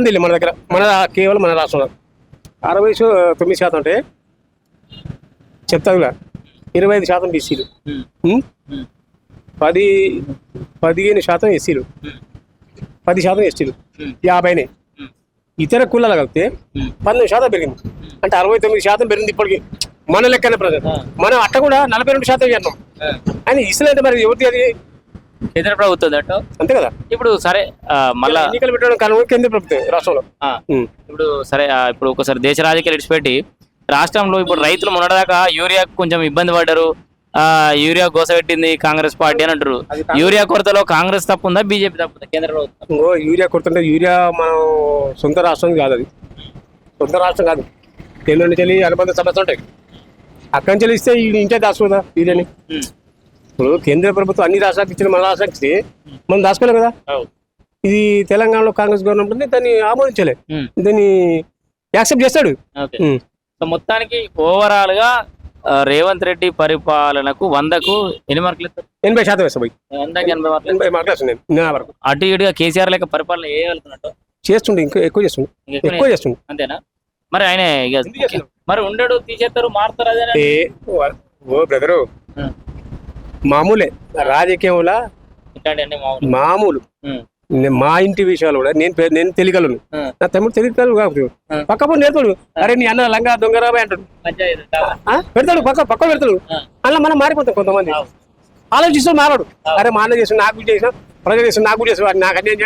ఉంది మన దగ్గర. మన కేవలం మన రాష్ట్రంలో. అరవై తొమ్మిది శాతం అంటే చెప్తావుగా ఇరవై ఐదు శాతం బీసీలు. పది పదిహేను శాతం ఎస్సీలు. పది శాతం ఎస్టీలు. యాభైనే. ఇతర కులాలు కలిపితే. పంతొమ్మిది శాతం పెరిగింది. అంటే అరవై తొమ్మిది శాతం పెరిగింది ఇప్పటికి. మన లెక్కన ప్రజలు. మనం అట్ట కూడా నలభై రెండు శాతం చేస్తున్నాం. అని ఇసులంటే మరి ఎవరిది అది? కేంద్ర ప్రభుత్వం అంతే కదా. ఇప్పుడు సరే మళ్ళా ఎన్నికలు పెట్టడం కారణం కేంద్ర ప్రభుత్వం రాష్ట్రంలో. ఇప్పుడు సరే ఇప్పుడు ఒకసారి దేశ రాజకీయాలు విడిచిపెట్టి రాష్ట్రంలో ఇప్పుడు రైతులు మొన్నటిదాకా యూరియా కొంచెం ఇబ్బంది పడ్డారు. ఆ యూరియా గోసపెట్టింది కాంగ్రెస్ పార్టీ అని అంటారు యూరియా కొరతలో కాంగ్రెస్ తప్పు ఉందా బీజేపీ తప్పు ఉందా కేంద్ర ప్రభుత్వం యూరియా కొడుతుంటే యూరియా మనం సొంత రాష్ట్రం కాదు అది. సొంత రాష్ట్రం కాదు. కేంద్రం నుంచి అనుబంధ సమస్యలు ఉంటాయి అక్కడి నుంచి ఇస్తే ఇంటే దాచుకోదా యూరియాని. ఇప్పుడు కేంద్ర ప్రభుత్వం అన్ని రాష్ట్రాలకు ఇచ్చిన మన రాష్ట్రానికి ఇస్తే మనం దాచుకోలేం కదా. ఇది తెలంగాణలో కాంగ్రెస్ గవర్నమెంట్ ఉంది దాన్ని ఆమోదించలే. దాన్ని యాక్సెప్ట్ చేస్తాడు. మొత్తానికి ఓవరాల్గా రేవంత్ రెడ్డి పరిపాలనకు వందకు ఎన్ని మార్కులు ఎనభై శాతం వేస్తా పోయి. వందకి ఎనభై మార్కులు ఎనభై మార్కులు వస్తున్నాయి అటు ఇటుగా కేసీఆర్ లెక్క పరిపాలన చేయగలుగుతున్నట్టు చేస్తుండే ఇంకా ఎక్కువ చేస్తుండే. ఎక్కువ చేస్తుండే. అంతేనా? మరి ఆయన? మరి ఉండడు తీసేస్తారు మారుతారు అదే ఓ బ్రదరు. మామూలే రాజకీయంలో మామూలు. మా ఇంటి విషయాలు కూడా నేను నేను తెలియగలను. నా తమ్ముడు తెలియగలరు ఉం. పక్క పని నేర్తాడు అరే నీ అన్న లంగా దొంగరాబాయ్ అంటాడు? పెడతాడు పక్క పక్క పెడతాడు. అలా మనం మారిపోతాం కొంతమంది. ఆలోచిస్తూ మారాడు. అరే మా అన్న చేసిన నాకు చేసిన ప్రజలు చేసిన నాకు చేసిన నాకు అన్యాయం